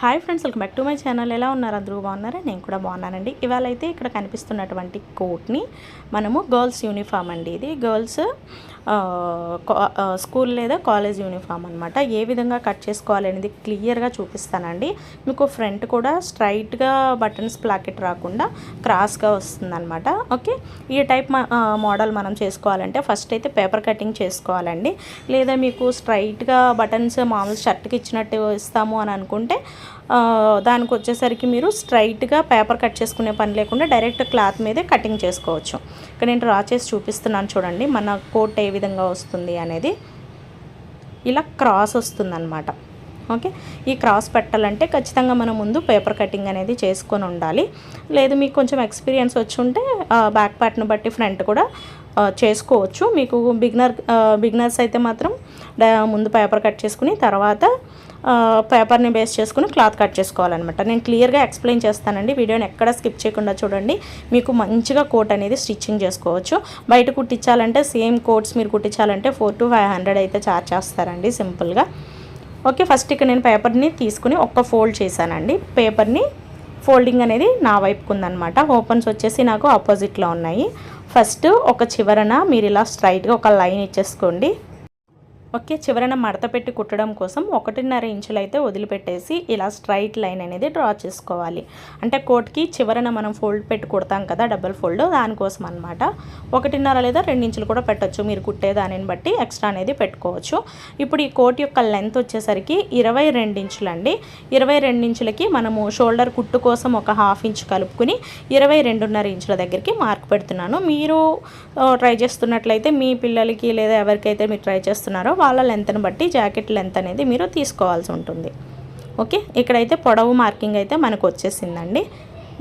Hi friends welcome back to my channel. ఎలా ఉన్నారు? అందరూ బాగున్నారా? నేను కూడా బాగున్నానండి. ఇవాళ అయితే ఇక్కడ కనిపిస్తున్నటువంటి కోట్ని మనము గర్ల్స్ యూనిఫామ్ అండి ఇది. గర్ల్స్ స్కూల్ లేదా కాలేజ్ యూనిఫామ్ అనమాట ఏ విధంగా కట్ చేసుకోవాలి అనేది క్లియర్గా చూపిస్తానండి. మీకు ఫ్రంట్ కూడా స్ట్రైట్గా బటన్స్ ప్లాకెట్ రాకుండా క్రాస్గా వస్తుందన్నమాట. ఓకే? ఈ టైప్ మోడల్ మనం చేసుకోవాలంటే ఫస్ట్ అయితే పేపర్ కటింగ్ చేసుకోవాలండి. లేదా మీకు స్ట్రైట్గా బటన్స్ మామూలు షర్ట్కి ఇచ్చినట్టు ఇస్తాము అని అనుకుంటే దానికి వచ్చేసరికి మీరు స్ట్రైట్గా పేపర్ కట్ చేసుకునే పని లేకుండా డైరెక్ట్ క్లాత్ మీదే కటింగ్ చేసుకోవచ్చు. ఇక్కడ నేను డ్రా చేసి చూపిస్తున్నాను చూడండి మన కోట్ ఏ విధంగా వస్తుంది అనేది. ఇలా క్రాస్ వస్తుందన్నమాట. ఓకే ఈ క్రాస్ పెట్టాలంటే ఖచ్చితంగా మనం ముందు పేపర్ కటింగ్ అనేది చేసుకొని ఉండాలి. లేదు మీకు కొంచెం ఎక్స్పీరియన్స్ వచ్చి ఉంటే బ్యాక్ పార్ట్ని బట్టి ఫ్రంట్ కూడా చేసుకోవచ్చు. మీకు బిగినర్ బిగినర్స్ అయితే మాత్రం ముందు పేపర్ కట్ చేసుకుని తర్వాత పేపర్ని బేస్ చేసుకుని క్లాత్ కట్ చేసుకోవాలన్నమాట. నేను క్లియర్గా ఎక్స్ప్లెయిన్ చేస్తానండి. వీడియోని ఎక్కడ స్కిప్ చేయకుండా చూడండి. మీకు మంచిగా కోట్ అనేది స్టిచ్చింగ్ చేసుకోవచ్చు. బయట కుట్టించాలంటే సేమ్ కోట్స్ మీరు కుట్టించాలంటే ఫోర్ టు ఫైవ్ హండ్రెడ్ అయితే చార్జ్ చేస్తారండి సింపుల్గా. ఓకే ఫస్ట్ ఇక్కడ నేను పేపర్ని తీసుకుని ఒక్క ఫోల్డ్ చేశానండి. పేపర్ని ఫోల్డింగ్ అనేది నా వైపుకు ఉందనమాట ఓపెన్స్ వచ్చేసి నాకు ఆపోజిట్లో ఉన్నాయి. ఫస్ట్ ఒక చివరన మీరు ఇలా స్ట్రైట్గా ఒక లైన్ ఇచ్చేసుకోండి. ఓకే చివరన మడత పెట్టి కుట్టడం కోసం ఒకటిన్నర ఇంచులు అయితే వదిలిపెట్టేసి ఇలా స్ట్రైట్ లైన్ అనేది డ్రా చేసుకోవాలి. అంటే కోట్కి చివరన మనం ఫోల్డ్ పెట్టి కుడతాం కదా డబల్ ఫోల్డ్ దానికోసం అనమాట ఒకటిన్నర లేదా రెండు ఇంచులు కూడా పెట్టొచ్చు. మీరు కుట్టే దానిని బట్టి ఎక్స్ట్రా అనేది పెట్టుకోవచ్చు. ఇప్పుడు ఈ కోట్ యొక్క లెంత్ వచ్చేసరికి ఇరవై రెండు ఇంచులండి. ఇరవై రెండు ఇంచులకి మనము షోల్డర్ కుట్టు కోసం ఒక హాఫ్ ఇంచ్ కలుపుకుని ఇరవై రెండున్నర ఇంచుల దగ్గరికి మార్క్ పెడుతున్నాను. మీరు ట్రై చేస్తున్నట్లయితే మీ పిల్లలకి లేదా ఎవరికైతే మీరు ట్రై చేస్తున్నారో వాళ్ళ లెంత్ని బట్టి జాకెట్ లెంత్ అనేది మీరు తీసుకోవాల్సి ఉంటుంది. ఓకే ఇక్కడైతే పొడవు మార్కింగ్ అయితే మనకు వచ్చేసిందండి.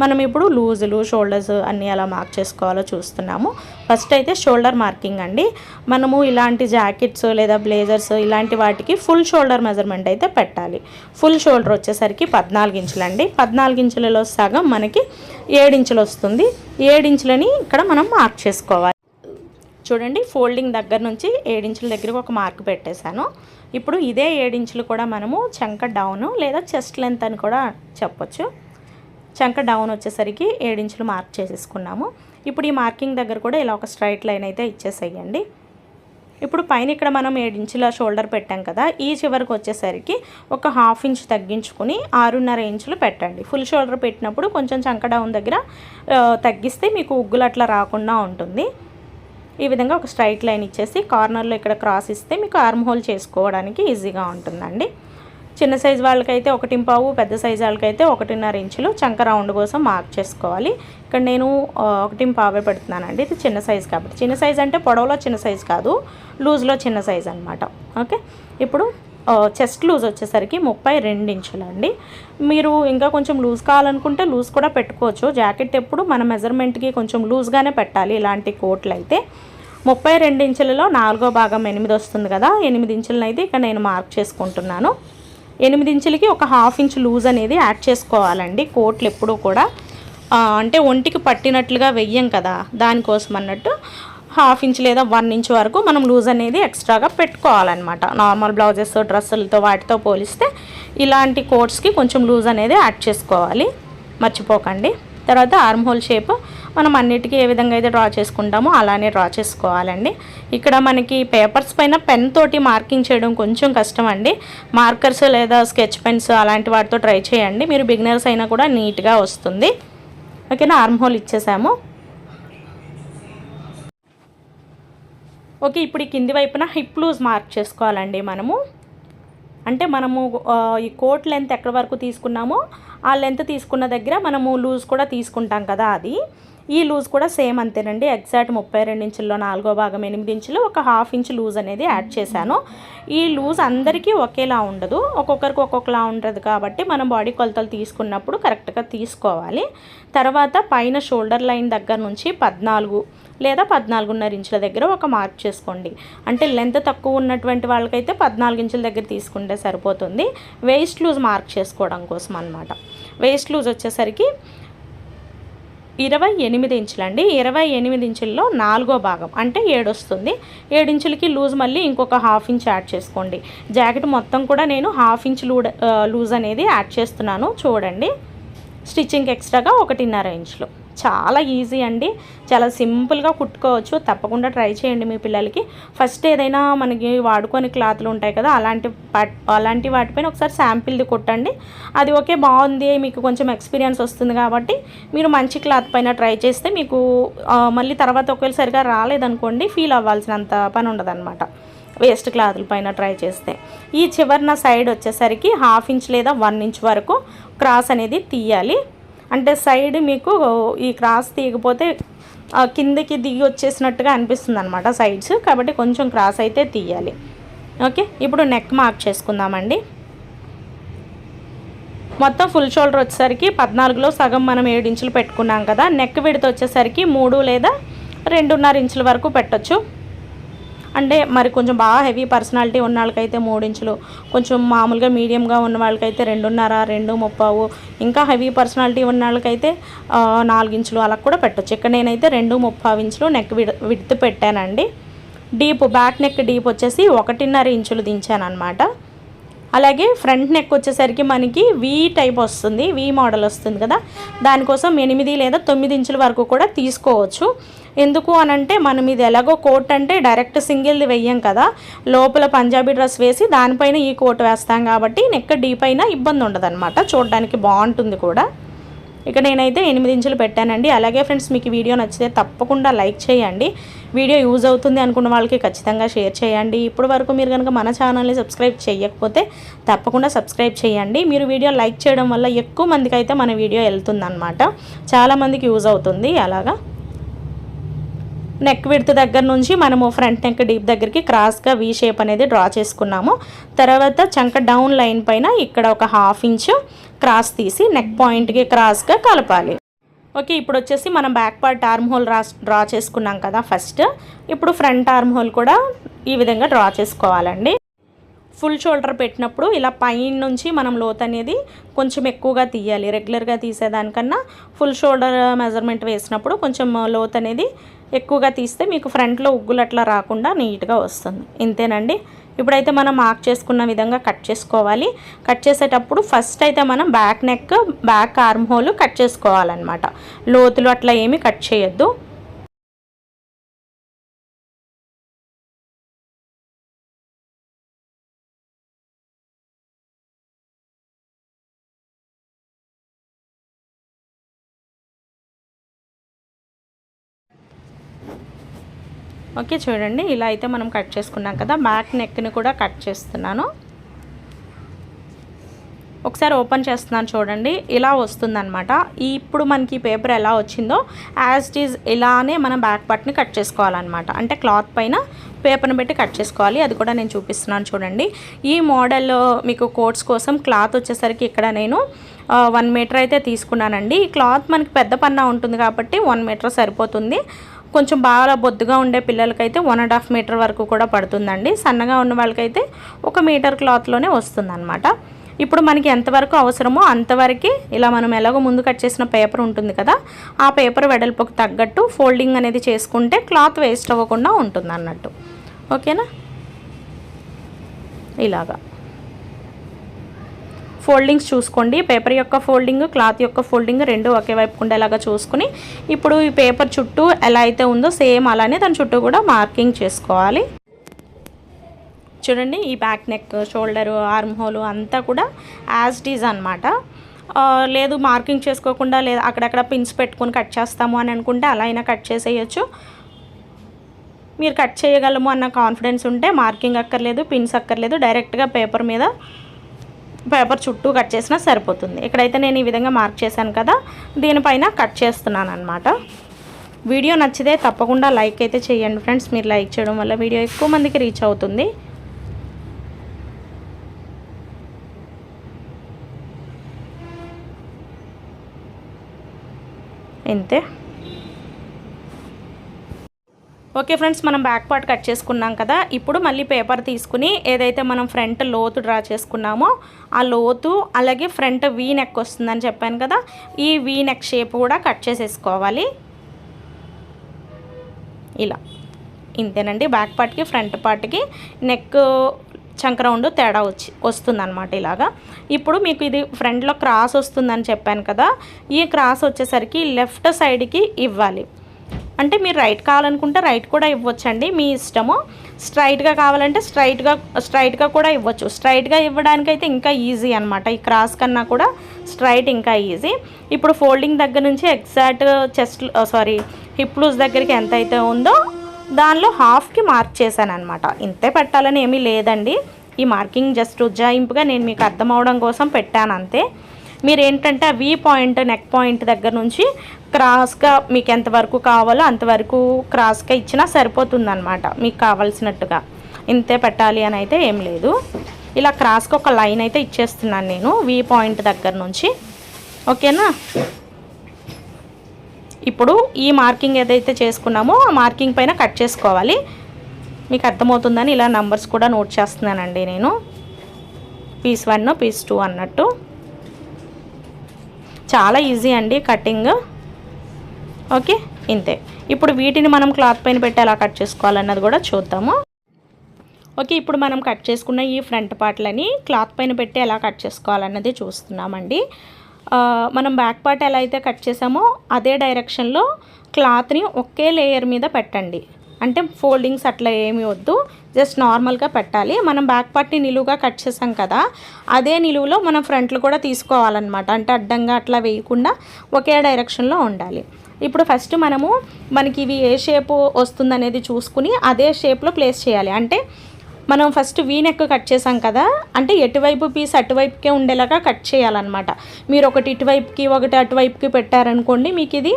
మనం ఇప్పుడు లూజులు షోల్డర్స్ అన్నీ ఎలా మార్క్ చేసుకోవాలో చూస్తున్నాము. ఫస్ట్ అయితే షోల్డర్ మార్కింగ్ అండి. మనము ఇలాంటి జాకెట్స్ లేదా బ్లేజర్స్ ఇలాంటి వాటికి ఫుల్ షోల్డర్ మెజర్మెంట్ అయితే పెట్టాలి. ఫుల్ షోల్డర్ వచ్చేసరికి పద్నాలుగు ఇంచులండి. పద్నాలుగు ఇంచులలో సగం మనకి ఏడించులు వస్తుంది. ఏడించులని ఇక్కడ మనం మార్క్ చేసుకోవాలి. చూడండి ఫోల్డింగ్ దగ్గర నుంచి ఏడించుల దగ్గరకు ఒక మార్క్ పెట్టేశాను. ఇప్పుడు ఇదే ఏడించులు కూడా మనము చంక డౌన్ లేదా చెస్ట్ లెంత్ అని కూడా చెప్పొచ్చు. చంక డౌన్ వచ్చేసరికి ఏడించులు మార్క్ చేసేసుకున్నాము. ఇప్పుడు ఈ మార్కింగ్ దగ్గర కూడా ఇలా ఒక స్ట్రైట్ లైన్ అయితే ఇచ్చేసేయండి. ఇప్పుడు పైన ఇక్కడ మనం ఏడించుల షోల్డర్ పెట్టాం కదా ఈ చివరికి వచ్చేసరికి ఒక హాఫ్ ఇంచ్ తగ్గించుకుని ఆరున్నర ఇంచులు పెట్టండి. ఫుల్ షోల్డర్ పెట్టినప్పుడు కొంచెం చంక డౌన్ దగ్గర తగ్గిస్తే మీకు ఉగ్గులు అట్లా రాకుండా ఉంటుంది. ఈ విధంగా ఒక స్ట్రైట్ లైన్ ఇచ్చేసి కార్నర్లో ఇక్కడ క్రాస్ ఇస్తే మీకు ఆర్మ్ హోల్ చేసుకోవడానికి ఈజీగా ఉంటుందండి. చిన్న సైజు వాళ్ళకైతే ఒకటి పావు పెద్ద సైజు వాళ్ళకైతే ఒకటిన్నర ఇంచులు చంక రౌండ్ కోసం మార్క్ చేసుకోవాలి. ఇక్కడ నేను ఒకటి పావే పెడుతున్నానండి. ఇది చిన్న సైజు కాబట్టి. చిన్న సైజ్ అంటే పొడవలో చిన్న సైజు కాదు లూజ్లో చిన్న సైజ్ అనమాట ఓకే? ఇప్పుడు చెస్ట్ లూజ్ వచ్చేసరికి ముప్పై రెండు ఇంచులండి. మీరు ఇంకా కొంచెం లూజ్ కావాలనుకుంటే లూజ్ కూడా పెట్టుకోవచ్చు. జాకెట్ ఎప్పుడు మన మెజర్మెంట్కి కొంచెం లూజ్గానే పెట్టాలి ఇలాంటి కోట్లు అయితే ముప్పై రెండు ఇంచులలో నాలుగో భాగం ఎనిమిది వస్తుంది కదా ఎనిమిది ఇంచులను అయితే ఇక్కడ నేను మార్క్ చేసుకుంటున్నాను. ఎనిమిది ఇంచులకి ఒక హాఫ్ ఇంచ్ లూజ్ అనేది యాడ్ చేసుకోవాలండి కోట్లు ఎప్పుడూ కూడా. అంటే ఒంటికి పట్టినట్లుగా వెయ్యం కదా దానికోసం అన్నట్టు. హాఫ్ ఇంచ్ లేదా వన్ ఇంచ్ వరకు మనం లూజ్ అనేది ఎక్స్ట్రాగా పెట్టుకోవాలన్నమాట. నార్మల్ బ్లౌజెస్ డ్రెస్సులతో వాటితో పోలిస్తే ఇలాంటి కోట్స్కి కొంచెం లూజ్ అనేది యాడ్ చేసుకోవాలి. మర్చిపోకండి. తర్వాత ఆర్మ్ హోల్ షేప్ మనం అన్నిటికీ ఏ విధంగా అయితే డ్రా చేసుకుంటామో అలానే డ్రా చేసుకోవాలండి. ఇక్కడ మనకి పేపర్స్ పైన పెన్ తోటి మార్కింగ్ చేయడం కొంచెం కష్టం అండి. మార్కర్స్ లేదా స్కెచ్ పెన్స్ అలాంటి వాటితో ట్రై చేయండి. మీరు బిగినర్స్ అయినా కూడా నీట్గా వస్తుంది. ఓకేనా? Arm whole ఇచ్చేసాము. ఓకే ఇప్పుడు ఈ కింది వైపున హిప్ లూజ్ మార్క్ చేసుకోవాలండి మనము. అంటే మనము ఈ కోట్ లెంత్ ఎక్కడి వరకు తీసుకున్నామో ఆ లెంత్ తీసుకున్న దగ్గర మనము లూజ్ కూడా తీసుకుంటాం కదా అది. ఈ లూజ్ కూడా సేమ్ అంతేనండి. ఎగ్జాక్ట్ ముప్పై రెండు ఇంచుల్లో నాలుగో భాగం ఎనిమిది ఇంచులు ఒక హాఫ్ ఇంచ్ లూజ్ అనేది యాడ్ చేశాను. ఈ లూజ్ అందరికీ ఒకేలా ఉండదు. ఒక్కొక్కరికి ఒక్కొక్కలా ఉంటుంది కాబట్టి మనం బాడీ కొలతలు తీసుకున్నప్పుడు కరెక్ట్గా తీసుకోవాలి. తర్వాత పైన షోల్డర్ లైన్ దగ్గర నుంచి పద్నాలుగు లేదా పద్నాలుగున్నర ఇంచుల దగ్గర ఒక మార్క్ చేసుకోండి. అంటే లెంత్ తక్కువ ఉన్నటువంటి వాళ్ళకైతే పద్నాలుగు ఇంచుల దగ్గర తీసుకుంటే సరిపోతుంది. వేస్ట్ లూజ్ మార్క్ చేసుకోవడం కోసం అనమాట వేస్ట్ లూజ్ వచ్చేసరికి ఇరవై ఎనిమిది ఇంచులండి. ఇరవై ఎనిమిది ఇంచుల్లో నాలుగో భాగం అంటే ఏడు వస్తుంది ఏడించులకి లూజ్ మళ్ళీ ఇంకొక హాఫ్ ఇంచ్ యాడ్ చేసుకోండి. జాకెట్ మొత్తం కూడా నేను హాఫ్ ఇంచ్ లూడ్ లూజ్ అనేది యాడ్ చేస్తున్నాను. చూడండి. స్టిచ్చింగ్ ఎక్స్ట్రాగా ఒకటిన్నర ఇంచులు. చాలా ఈజీ అండి. చాలా సింపుల్గా కుట్టుకోవచ్చు. తప్పకుండా ట్రై చేయండి మీ పిల్లలకి. ఫస్ట్ ఏదైనా మనకి వాడుకొని క్లాత్లు ఉంటాయి కదా అలాంటి అలాంటి వాటిపైన ఒకసారి శాంపిల్ది కుట్టండి. అది ఓకే బాగుంది మీకు కొంచెం ఎక్స్పీరియన్స్ వస్తుంది కాబట్టి మీరు మంచి క్లాత్ పైన ట్రై చేస్తే మీకు మళ్ళీ తర్వాత ఒకవేళ సరిగా రాలేదనుకోండి ఫీల్ అవ్వాల్సినంత పని ఉండదన్నమాట. వేస్ట్ క్లాత్ల పైన ట్రై చేస్తే. ఈ చివరిన సైడ్ వచ్చేసరికి హాఫ్ ఇంచ్ లేదా వన్ ఇంచ్ వరకు క్రాస్ అనేది తీయాలి. అంటే సైడ్ మీకు ఈ క్రాస్ తీయకపోతే కిందకి దిగి వచ్చేసినట్టుగా అనిపిస్తుంది అనమాట సైడ్స్. కాబట్టి కొంచెం క్రాస్ అయితే తీయాలి. ఓకే? ఇప్పుడు నెక్ మార్క్ చేసుకుందామండి. మొత్తం ఫుల్ షోల్డర్ వచ్చేసరికి పద్నాలుగులో సగం మనం ఏడు ఇంచులు పెట్టుకున్నాం కదా. నెక్ విడత వచ్చేసరికి మూడు లేదా రెండున్నర ఇంచుల వరకు పెట్టచ్చు. అంటే మరి కొంచెం బాగా హెవీ పర్సనాలిటీ ఉన్న వాళ్ళకైతే మూడించులు కొంచెం మామూలుగా మీడియంగా ఉన్న వాళ్ళకైతే రెండున్నర రెండు ముప్పావు ఇంకా హెవీ పర్సనాలిటీ ఉన్న వాళ్ళకైతే నాలుగించులు అలా కూడా పెట్టచ్చు. ఇక్కడ నేనైతే రెండు ముప్పావు ఇంచులు నెక్ విడ్ విడ్త్ పెట్టానండి. డీప్ బ్యాక్ నెక్ డీప్ వచ్చేసి ఒకటిన్నర ఇంచులు దించాను అనమాట అలాగే ఫ్రంట్ నెక్ వచ్చేసరికి మనకి వీ టైప్ వస్తుంది వీ మోడల్ వస్తుంది కదా. దానికోసం ఎనిమిది లేదా తొమ్మిది ఇంచుల వరకు కూడా తీసుకోవచ్చు. ఎందుకు అనంటే మనం ఇది ఎలాగో కోట్ అంటే డైరెక్ట్ సింగిల్ది వెయ్యం కదా. లోపల పంజాబీ డ్రెస్ వేసి దానిపైన ఈ కోట్ వేస్తాం కాబట్టి నెక్ డీప్ అయినా ఇబ్బంది ఉండదు అనమాట చూడడానికి బాగుంటుంది కూడా. ఇక్కడ నేనైతే ఎనిమిది ఇంచులు పెట్టానండి. అలాగే ఫ్రెండ్స్ మీకు వీడియో నచ్చితే తప్పకుండా లైక్ చేయండి. వీడియో యూజ్ అవుతుంది అనుకున్న వాళ్ళకి ఖచ్చితంగా షేర్ చేయండి. ఇప్పుడు వరకు మీరు కనుక మన ఛానల్ని సబ్స్క్రైబ్ చేయకపోతే తప్పకుండా సబ్స్క్రైబ్ చేయండి. మీరు వీడియో లైక్ చేయడం వల్ల ఎక్కువ మందికి అయితే మన వీడియో వెళ్తుందన్నమాట. చాలామందికి యూజ్ అవుతుంది. అలాగా? నెక్ విడ్త్ దగ్గర నుంచి మనము ఫ్రంట్ నెక్ డీప్ దగ్గరికి క్రాస్గా వీ షేప్ అనేది డ్రా చేసుకున్నాము. తర్వాత చంక డౌన్ లైన్ పైన ఇక్కడ ఒక హాఫ్ ఇంచు క్రాస్ తీసి నెక్ పాయింట్కి క్రాస్గా కలపాలి. ఓకే ఇప్పుడు వచ్చేసి మనం బ్యాక్ పార్ట్ ఆర్మ్ హోల్ రా డ్రా చేసుకున్నాం కదా ఫస్ట్ ఇప్పుడు ఫ్రంట్ ఆర్మ్ హోల్ కూడా ఈ విధంగా డ్రా చేసుకోవాలండి. ఫుల్ షోల్డర్ పెట్టినప్పుడు ఇలా పైన నుంచి మనం లోత్ అనేది కొంచెం ఎక్కువగా తీయాలి. రెగ్యులర్గా తీసేదానికన్నా ఫుల్ షోల్డర్ మెజర్మెంట్ వేసినప్పుడు కొంచెం లోత్ అనేది ఎక్కువగా తీస్తే మీకు ఫ్రంట్లో ఉగ్గులు అట్లా రాకుండా నీట్గా వస్తుంది. ఇంతేనండి? ఇప్పుడైతే మనం మార్క్ చేసుకున్న విధంగా కట్ చేసుకోవాలి. కట్ చేసేటప్పుడు ఫస్ట్ అయితే మనం back neck back arm hole cut చేసుకోవాలన్నమాట. లోతులు అట్లా ఏమీ కట్ చేయొద్దు. ఓకే చూడండి. ఇలా అయితే మనం కట్ చేసుకున్నాం కదా. బ్యాక్ నెక్ని కూడా కట్ చేస్తున్నాను. ఒకసారి ఓపెన్ చేస్తున్నాను చూడండి. ఇలా వస్తుందన్నమాట. ఇప్పుడు మనకి పేపర్ ఎలా వచ్చిందో యాజ్ ఇట్ ఈజ్ ఇలానే మనం బ్యాక్ పార్ట్ని కట్ చేసుకోవాలన్నమాట. అంటే క్లాత్ పైన పేపర్ని పెట్టి కట్ చేసుకోవాలి. అది కూడా నేను చూపిస్తున్నాను చూడండి. ఈ మోడల్ మీకు కోట్స్ కోసం క్లాత్ వచ్చేసరికి ఇక్కడ నేను వన్ మీటర్ అయితే తీసుకున్నానండి. ఈ క్లాత్ మనకి పెద్ద పన్నా ఉంటుంది కాబట్టి వన్ మీటర్ సరిపోతుంది. కొంచెం బాగా బొద్దుగా ఉండే పిల్లలకైతే వన్ అండ్ హాఫ్ మీటర్ వరకు కూడా పడుతుందండి. సన్నగా ఉన్న వాళ్ళకైతే ఒక మీటర్ క్లాత్లోనే వస్తుందన్నమాట. ఇప్పుడు మనకి ఎంతవరకు అవసరమో అంతవరకు ఇలా మనం ఎలాగో ముందు కట్ చేసిన పేపర్ ఉంటుంది కదా ఆ పేపర్ వెడల్పుకు తగ్గట్టు ఫోల్డింగ్ అనేది చేసుకుంటే క్లాత్ వేస్ట్ అవ్వకుండా ఉంటుంది అన్నట్టు ఓకేనా ఇలాగా. ఫోల్డింగ్స్ చూసుకోండి. పేపర్ యొక్క ఫోల్డింగ్ క్లాత్ యొక్క ఫోల్డింగ్ రెండు ఒకే వైపు ఉండేలాగా చూసుకుని ఇప్పుడు ఈ పేపర్ చుట్టూ ఎలా అయితే ఉందో సేమ్ అలానే దాని చుట్టూ కూడా మార్కింగ్ చేసుకోవాలి. చూడండి ఈ back neck shoulder arm hole అంతా కూడా యాజ్ డీజ్ అనమాట లేదు మార్కింగ్ చేసుకోకుండా లేదా అక్కడక్కడ పిన్స్ పెట్టుకొని కట్ చేస్తాము అని అనుకుంటే అలా అయినా కట్ చేసేయచ్చు. మీరు కట్ చేయగలము అన్న కాన్ఫిడెన్స్ ఉంటే మార్కింగ్ అక్కర్లేదు పిన్స్ అక్కర్లేదు డైరెక్ట్గా పేపర్ మీద పేపర్ చుట్టూ కట్ చేసినా సరిపోతుంది. ఇక్కడైతే నేను ఈ విధంగా మార్క్ చేశాను కదా దీనిపైన కట్ చేస్తున్నాను అనమాట వీడియో నచ్చితే తప్పకుండా లైక్ అయితే చేయండి ఫ్రెండ్స్. మీరు లైక్ చేయడం వల్ల వీడియో ఎక్కువ మందికి రీచ్ అవుతుంది. ఇంతే. ఓకే ఫ్రెండ్స్ మనం బ్యాక్ పార్ట్ కట్ చేసుకున్నాం కదా. ఇప్పుడు మళ్ళీ పేపర్ తీసుకుని ఏదైతే మనం ఫ్రంట్ లోతు డ్రా చేసుకున్నామో ఆ లోతు అలాగే ఫ్రంట్ వీ నెక్ వస్తుందని చెప్పాను కదా. ఈ వీ నెక్ షేప్ కూడా కట్ చేసేసుకోవాలి. ఇలా. ఇంతేనండి బ్యాక్ పార్ట్కి ఫ్రంట్ పార్ట్కి నెక్ చంక రౌండ్ తేడా వచ్చి వస్తుందన్నమాట ఇలాగా. ఇప్పుడు మీకు ఇది ఫ్రంట్లో క్రాస్ వస్తుందని చెప్పాను కదా. ఈ క్రాస్ వచ్చేసరికి లెఫ్ట్ సైడ్కి ఇవ్వాలి. అంటే మీరు రైట్ కావాలనుకుంటే రైట్ కూడా ఇవ్వచ్చండి మీ ఇష్టము. స్ట్రైట్గా కావాలంటే స్ట్రైట్గా స్ట్రైట్గా కూడా ఇవ్వచ్చు. స్ట్రైట్గా ఇవ్వడానికైతే ఇంకా ఈజీ అనమాట ఈ క్రాస్ కన్నా కూడా స్ట్రైట్ ఇంకా ఈజీ ఇప్పుడు ఫోల్డింగ్ దగ్గర నుంచి exact chest sorry hip loose దగ్గరికి ఎంత అయితే ఉందో దానిలో హాఫ్కి మార్క్ చేశాను అనమాట ఇంతే పెట్టాలని ఏమీ లేదండి. ఈ మార్కింగ్ జస్ట్ ఉజ్జాయింపుగా నేను మీకు అర్థం అవడం కోసం పెట్టాను అంతే. మీరు ఏంటంటే ఆ వీ పాయింట్ నెక్ పాయింట్ దగ్గర నుంచి క్రాస్గా మీకు ఎంతవరకు కావాలో అంతవరకు క్రాస్గా ఇచ్చినా సరిపోతుందనమాట మీకు కావాల్సినట్టుగా. ఇంతే పెట్టాలి అని అయితే ఏం లేదు. ఇలా క్రాస్కి ఒక లైన్ అయితే ఇచ్చేస్తున్నాను నేను వీ పాయింట్ దగ్గర నుంచి. ఓకేనా ఇప్పుడు ఈ మార్కింగ్ ఏదైతే చేసుకున్నామో ఆ మార్కింగ్ పైన కట్ చేసుకోవాలి. మీకు అర్థమవుతుందని ఇలా నంబర్స్ కూడా నోట్ చేస్తున్నానండి నేను. పీస్ వన్ పీస్ టూ అన్నట్టు. చాలా ఈజీ అండి కటింగ్ ఓకే ఇంతే. ఇప్పుడు వీటిని మనం క్లాత్ పైన పెట్టి ఎలా కట్ చేసుకోవాలన్నది కూడా చూద్దాము. ఓకే ఇప్పుడు మనం కట్ చేసుకున్న ఈ ఫ్రంట్ పార్ట్లని క్లాత్ పైన పెట్టి ఎలా కట్ చేసుకోవాలన్నది చూస్తున్నామండి. మనం బ్యాక్ పార్ట్ ఎలా అయితే కట్ చేసామో అదే డైరెక్షన్లో క్లాత్ని ఒకే లేయర్ మీద పెట్టండి. అంటే ఫోల్డింగ్స్ అట్లా ఏమి వద్దు. జస్ట్ నార్మల్గా పెట్టాలి. మనం బ్యాక్ పార్ట్ని నిలువుగా కట్ చేసాం కదా అదే నిలువులో మనం ఫ్రంట్లు కూడా తీసుకోవాలన్నమాట. అంటే అడ్డంగా అట్లా వేయకుండా ఒకే డైరెక్షన్లో ఉండాలి. ఇప్పుడు ఫస్ట్ మనము మనకి ఇవి ఏ షేప్ వస్తుందనేది చూసుకుని అదే షేప్లో ప్లేస్ చేయాలి. అంటే మనం ఫస్ట్ వీ నెక్ కట్ చేసాం కదా అంటే ఎటువైపు పీస్ అటువైపుకే ఉండేలాగా కట్ చేయాలన్నమాట. మీరు ఒకటి ఇటువైపుకి ఒకటి అటువైపుకి పెట్టారనుకోండి మీకు ఇది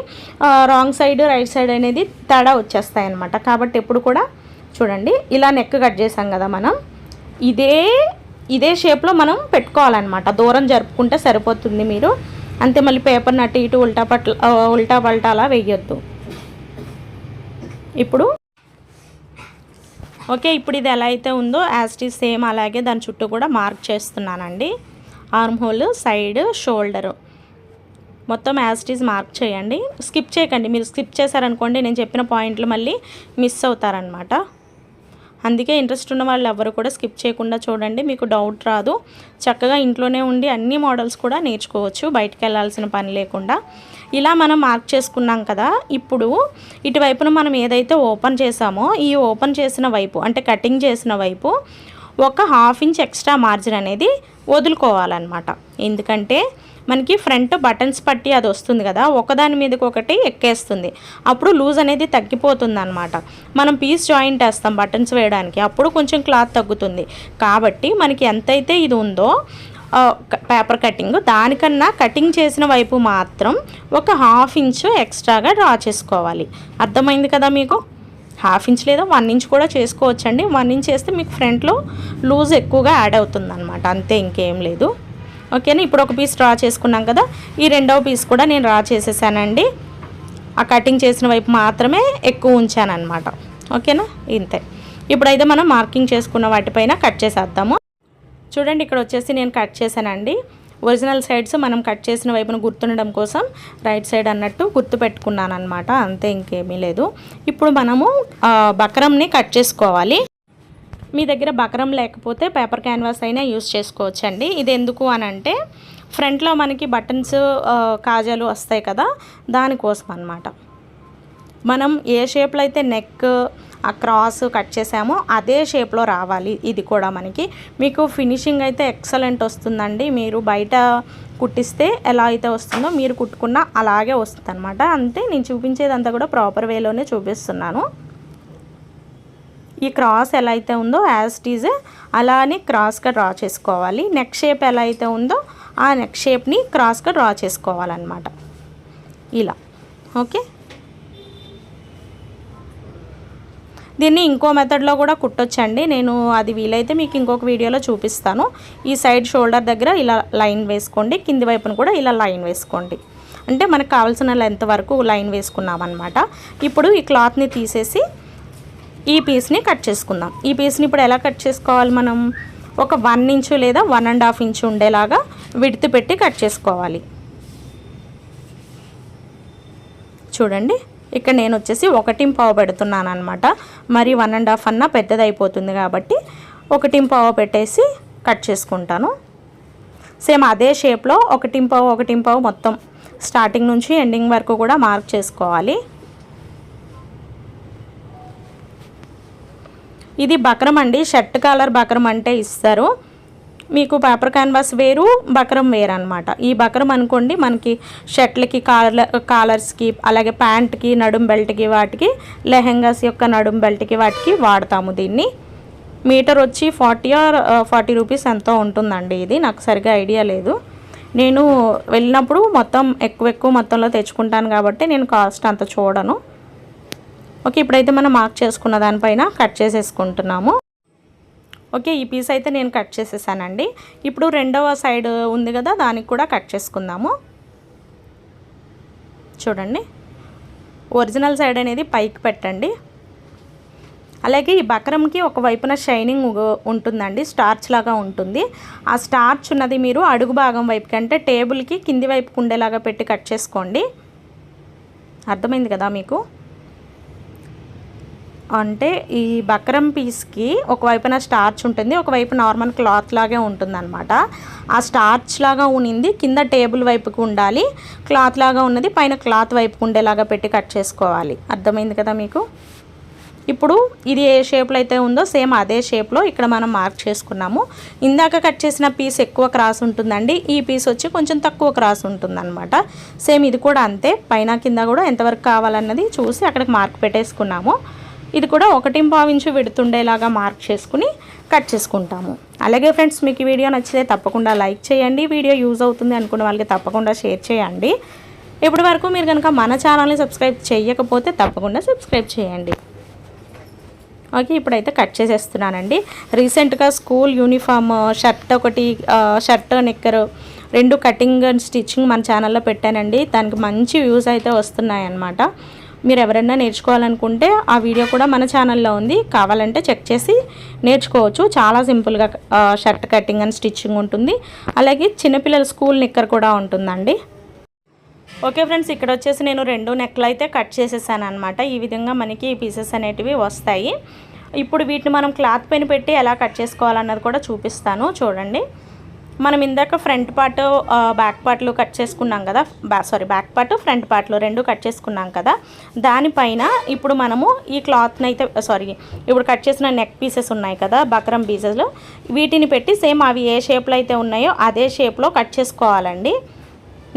రాంగ్ సైడ్ రైట్ సైడ్ అనేది తేడా వచ్చేస్తాయి అన్నమాట కాబట్టి ఎప్పుడు కూడా చూడండి ఇలా నెక్ కట్ చేసాం కదా మనం. ఇదే ఇదే షేప్లో మనం పెట్టుకోవాలన్నమాట. దూరం జరుపుకుంటే సరిపోతుంది మీరు. అంతే మళ్ళీ పేపర్ని అటు ఇటు ఉల్టా పట్ల ఉల్టా పల్టా అలా వేయొద్దు. ఇప్పుడు ఓకే ఇప్పుడు ఇది ఎలా అయితే ఉందో యాస్టీ సేమ్ అలాగే దాని చుట్టూ కూడా మార్క్ చేస్తున్నానండి. ఆర్మ్ హోల్ సైడ్ షోల్డరు మొత్తం యాస్టీస్ మార్క్ చేయండి. స్కిప్ చేయకండి. మీరు స్కిప్ చేశారనుకోండి నేను చెప్పిన పాయింట్లు మళ్ళీ మిస్ అవుతారనమాట అందుకే ఇంట్రెస్ట్ ఉన్న వాళ్ళు ఎవరు కూడా స్కిప్ చేయకుండా చూడండి మీకు డౌట్ రాదు. చక్కగా ఇంట్లోనే ఉండి అన్ని మోడల్స్ కూడా నేర్చుకోవచ్చు బయటకు వెళ్ళాల్సిన పని లేకుండా. ఇలా మనం మార్క్ చేసుకున్నాం కదా ఇప్పుడు ఇటువైపున మనం ఏదైతే ఓపెన్ చేసామో ఈ ఓపెన్ చేసిన వైపు అంటే కటింగ్ చేసిన వైపు ఒక హాఫ్ ఇంచ్ ఎక్స్ట్రా మార్జిన్ అనేది వదులుకోవాలన్నమాట. ఎందుకంటే మనకి ఫ్రంట్ బటన్స్ పట్టి అది వస్తుంది కదా ఒకదాని మీదకి ఒకటి ఎక్కేస్తుంది. అప్పుడు లూజ్ అనేది తగ్గిపోతుంది అనమాట మనం పీస్ జాయింట్ వేస్తాం బటన్స్ వేయడానికి అప్పుడు కొంచెం క్లాత్ తగ్గుతుంది. కాబట్టి మనకి ఎంతైతే ఇది ఉందో పేపర్ కటింగ్ దానికన్నా కటింగ్ చేసిన వైపు మాత్రం ఒక హాఫ్ ఇంచ్ ఎక్స్ట్రాగా డ్రా చేసుకోవాలి. అర్థమైంది కదా మీకు? హాఫ్ ఇంచ్ లేదా వన్ ఇంచ్ కూడా చేసుకోవచ్చండి. వన్ ఇంచ్ చేస్తే మీకు ఫ్రంట్లో లూజ్ ఎక్కువగా యాడ్ అవుతుంది అనమాట అంతే ఇంకేం లేదు. ఓకేనా? ఇప్పుడు ఒక పీస్ డ్రా చేసుకున్నాం కదా. ఈ రెండవ పీస్ కూడా నేను డ్రా చేసేసానండి. ఆ కటింగ్ చేసిన వైపు మాత్రమే ఎక్కువ ఉంచాను అనమాట ఓకేనా? ఇంతే. ఇప్పుడైతే మనం మార్కింగ్ చేసుకున్న వాటిపైన కట్ చేసేద్దాము. చూడండి ఇక్కడ వచ్చేసి నేను కట్ చేశానండి. ఒరిజినల్ సైడ్స్ మనం కట్ చేసిన వైపున గుర్తుండడం కోసం రైట్ సైడ్ అన్నట్టు గుర్తు పెట్టుకున్నాను అనమాట అంతే ఇంకేమీ లేదు. ఇప్పుడు మనము ఆ, బకరంని కట్ చేసుకోవాలి. మీ దగ్గర బకరం లేకపోతే పేపర్ క్యాన్వాస్ అయినా యూస్ చేసుకోవచ్చండి. ఇది ఎందుకు అని అంటే ఫ్రంట్లో మనకి బటన్స్ కాజాలు వస్తాయి కదా దానికోసం అన్నమాట. మనం ఏ షేప్లో అయితే నెక్ ఆ క్రాస్ కట్ చేసామో అదే షేప్లో రావాలి. ఇది కూడా మనకి. మీకు ఫినిషింగ్ అయితే ఎక్సలెంట్ వస్తుందండి. మీరు బయట కుట్టిస్తే ఎలా అయితే వస్తుందో మీరు కుట్టుకున్న అలాగే వస్తుంది అనమాట అంతే నేను చూపించేదంతా కూడా ప్రాపర్ వేలోనే చూపిస్తున్నాను. ఈ క్రాస్ ఎలా అయితే ఉందో యాజ్ టీజ్ అలానే క్రాస్గా డ్రా చేసుకోవాలి. నెక్ షేప్ ఎలా అయితే ఉందో ఆ నెక్ షేప్ని క్రాస్గా డ్రా చేసుకోవాలన్నమాట. ఇలా. ఓకే? దీన్ని ఇంకో మెథడ్లో కూడా కుట్టొచ్చండి. నేను అది వీలైతే మీకు ఇంకొక వీడియోలో చూపిస్తాను. ఈ సైడ్ షోల్డర్ దగ్గర ఇలా లైన్ వేసుకోండి. కింది వైపున కూడా ఇలా లైన్ వేసుకోండి. అంటే మనకు కావాల్సిన లెంత్ వరకు లైన్ వేసుకున్నాం అనమాట ఇప్పుడు ఈ క్లాత్ని తీసేసి ఈ పీస్ని కట్ చేసుకుందాం. ఈ పీస్ని ఇప్పుడు ఎలా కట్ చేసుకోవాలి మనం? ఒక వన్ ఇంచు లేదా వన్ అండ్ హాఫ్ ఇంచు ఉండేలాగా విడితి పెట్టి కట్ చేసుకోవాలి. చూడండి ఇక్కడ నేను వచ్చేసి ఒకటిం పావు పెడుతున్నాను అనమాట మరి వన్ అండ్ హాఫ్ అన్న పెద్దదైపోతుంది కాబట్టి ఒకటిం పావు పెట్టేసి కట్ చేసుకుంటాను. సేమ్ అదే షేప్లో ఒకటిం పావు ఒకటిం పావు మొత్తం స్టార్టింగ్ నుంచి ఎండింగ్ వరకు కూడా మార్క్ చేసుకోవాలి. ఇది బక్రం అండి. షర్ట్ కాలర్ బక్రం అంటే ఇస్తారు. మీకు పేపర్ క్యాన్వాస్ వేరు బక్రం వేరు అనమాట ఈ బక్రం అనుకోండి మనకి షర్ట్లకి కాలర్ కాలర్స్కి అలాగే ప్యాంట్కి నడుం బెల్ట్కి వాటికి లెహెంగాస్ యొక్క నడుం బెల్ట్కి వాటికి వాడతాము దీన్ని. మీటర్ వచ్చి ఫార్టీ ఆర్ ఫార్టీ రూపీస్ ఎంతో ఉంటుందండి ఇది. నాకు సరిగా ఐడియా లేదు. నేను వెళ్ళినప్పుడు మొత్తం ఎక్కువ ఎక్కువ మొత్తంలో తెచ్చుకుంటాను కాబట్టి నేను కాస్ట్ అంత చూడను. ఓకే ఇప్పుడైతే మనం మార్క్ చేసుకున్న దానిపైన కట్ చేసేసుకుంటున్నాము. ఓకే ఈ పీస్ అయితే నేను కట్ చేసేసానండి. ఇప్పుడు రెండవ సైడ్ ఉంది కదా దానికి కూడా కట్ చేసుకుందాము. చూడండి. ఒరిజినల్ సైడ్ అనేది పైకి పెట్టండి. అలాగే ఈ బకరంకి ఒక వైపున షైనింగ్ ఉంటుందండి స్టార్చ్ లాగా ఉంటుంది. ఆ స్టార్చ్ ఉన్నది మీరు అడుగు భాగం వైపుకి అంటే టేబుల్కి కింది వైపుకు ఉండేలాగా పెట్టి కట్ చేసుకోండి. అర్థమైంది కదా మీకు? అంటే ఈ బక్రం పీస్కి ఒకవైపున స్టార్చ్ ఉంటుంది ఒకవైపు నార్మల్ క్లాత్ లాగే ఉంటుందన్నమాట. ఆ స్టార్చ్ లాగా ఉనింది కింద టేబుల్ వైపుకు ఉండాలి క్లాత్ లాగా ఉన్నది పైన క్లాత్ వైపుకు ఉండేలాగా పెట్టి కట్ చేసుకోవాలి. అర్థమైంది కదా మీకు? ఇప్పుడు ఇది ఏ షేప్లో అయితే ఉందో సేమ్ అదే షేప్లో ఇక్కడ మనం మార్క్ చేసుకున్నాము. ఇందాక కట్ చేసిన పీస్ ఎక్కువ క్రాస్ ఉంటుందండి ఈ పీస్ వచ్చి కొంచెం తక్కువ క్రాస్ ఉంటుందన్నమాట. సేమ్ ఇది కూడా అంతే పైన కింద కూడా ఎంతవరకు కావాలన్నది చూసి అక్కడికి మార్క్ పెట్టేసుకున్నాము. ఇది కూడా ఒకటి ఇంచు విడుతుండేలాగా మార్క్ చేసుకుని కట్ చేసుకుంటాము. అలాగే ఫ్రెండ్స్ మీకు ఈ వీడియో నచ్చితే తప్పకుండా లైక్ చేయండి. వీడియో యూజ్ అవుతుంది అనుకున్న వాళ్ళకి తప్పకుండా షేర్ చేయండి. ఇప్పటి వరకు మీరు కనుక మన ఛానల్ని సబ్స్క్రైబ్ చేయకపోతే తప్పకుండా సబ్స్క్రైబ్ చేయండి. ఓకే ఇప్పుడైతే కట్ చేసేస్తున్నానండి. రీసెంట్గా స్కూల్ యూనిఫామ్ షర్ట్ ఒకటి షర్ట్ నిక్కర్ రెండు కటింగ్ అండ్ స్టిచ్చింగ్ మన ఛానల్లో పెట్టానండి. దానికి మంచి వ్యూస్ అయితే వస్తున్నాయి అన్నమాట మీరు ఎవరైనా నేర్చుకోవాలనుకుంటే ఆ వీడియో కూడా మన ఛానల్లో ఉంది. కావాలంటే చెక్ చేసి నేర్చుకోవచ్చు. చాలా సింపుల్గా షర్ట్ కటింగ్ అండ్ స్టిచ్చింగ్ ఉంటుంది. అలాగే చిన్నపిల్లల స్కూల్ నిక్కర్ కూడా ఉంటుందండి. ఓకే ఫ్రెండ్స్ ఇక్కడ వచ్చేసి నేను రెండు నెక్లు అయితే కట్ చేసేసాను అనమాట ఈ విధంగా మనకి ఈ పీసెస్ అనేటివి వస్తాయి. ఇప్పుడు వీటిని మనం క్లాత్ పైన పెట్టి ఎలా కట్ చేసుకోవాలన్నది కూడా చూపిస్తాను. చూడండి. మనం ఇందాక ఫ్రంట్ పార్ట్ బ్యాక్ పార్ట్లు కట్ చేసుకున్నాం కదా బ్యా సారీ బ్యాక్ పార్ట్ ఫ్రంట్ పార్ట్లు రెండు కట్ చేసుకున్నాం కదా దానిపైన ఇప్పుడు మనము ఈ క్లాత్ని అయితే సారీ ఇప్పుడు కట్ చేసిన నెక్ పీసెస్ ఉన్నాయి కదా బక్రం పీసెస్లో వీటిని పెట్టి సేమ్ అవి ఏ షేప్లో అయితే ఉన్నాయో అదే షేప్లో కట్ చేసుకోవాలండి.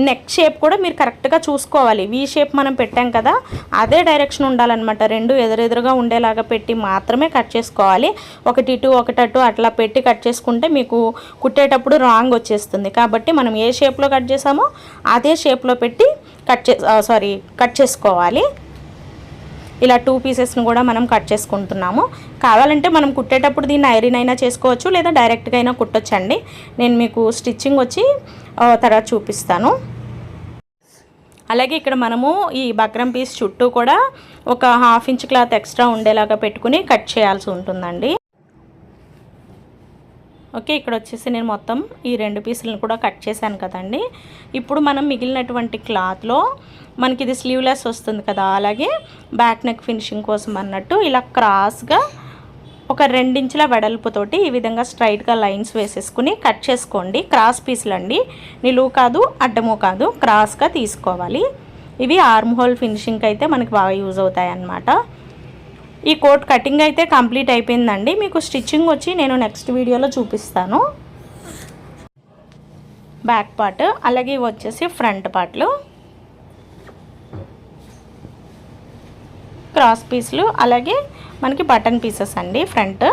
నెక్ షేప్ కూడా మీరు కరెక్ట్గా చూసుకోవాలి. వీ షేప్ మనం పెట్టాం కదా అదే డైరెక్షన్ ఉండాలన్నమాట. రెండు ఎదురెదురుగా ఉండేలాగా పెట్టి మాత్రమే కట్ చేసుకోవాలి. ఒకటి ఇటు ఒకటటు అట్లా పెట్టి కట్ చేసుకుంటే మీకు కుట్టేటప్పుడు రాంగ్ వచ్చేస్తుంది. కాబట్టి మనం ఏ షేప్లో కట్ చేసామో అదే షేప్లో పెట్టి కట్ చే సారీ కట్ చేసుకోవాలి. ఇలా టూ పీసెస్ని కూడా మనం కట్ చేసుకుంటున్నాము. కావాలంటే మనం కుట్టేటప్పుడు దీన్ని ఐరన్ అయినా చేసుకోవచ్చు లేదా డైరెక్ట్గా అయినా కుట్టొచ్చండి. నేను మీకు స్టిచ్చింగ్ వచ్చి తర్వాత చూపిస్తాను. అలాగే ఇక్కడ మనము ఈ బక్రం పీస్ చుట్టూ కూడా ఒక హాఫ్ ఇంచ్ క్లాత్ ఎక్స్ట్రా ఉండేలాగా పెట్టుకుని కట్ చేయాల్సి ఉంటుందండి. ఓకే ఇక్కడ వచ్చేసి నేను మొత్తం ఈ రెండు పీసులను కూడా కట్ చేశాను కదండి. ఇప్పుడు మనం మిగిలినటువంటి క్లాత్లో మనకి ఇది స్లీవ్లెస్ వస్తుంది కదా అలాగే బ్యాక్ నెక్ ఫినిషింగ్ కోసం అన్నట్టు ఇలా క్రాస్గా ఒక రెండించుల వెడల్పుతోటి ఈ విధంగా స్ట్రైట్గా లైన్స్ వేసేసుకుని కట్ చేసుకోండి. క్రాస్ పీసులు అండి నిలువు కాదు అడ్డము కాదు క్రాస్గా తీసుకోవాలి. ఇవి ఆర్మ్ హోల్ ఫినిషింగ్కి అయితే మనకి బాగా యూజ్ అవుతాయి అన్నమాట ఈ కోట్ కటింగ్ అయితే కంప్లీట్ అయిపోయిందండి. మీకు స్టిచ్చింగ్ వచ్చి నేను నెక్స్ట్ వీడియోలో చూపిస్తాను. బ్యాక్ పార్ట్ అలాగే వచ్చేసి ఫ్రంట్ పార్ట్లు క్రాస్ పీస్లు అలాగే మనకి బటన్ పీసెస్ అండి ఫ్రంట్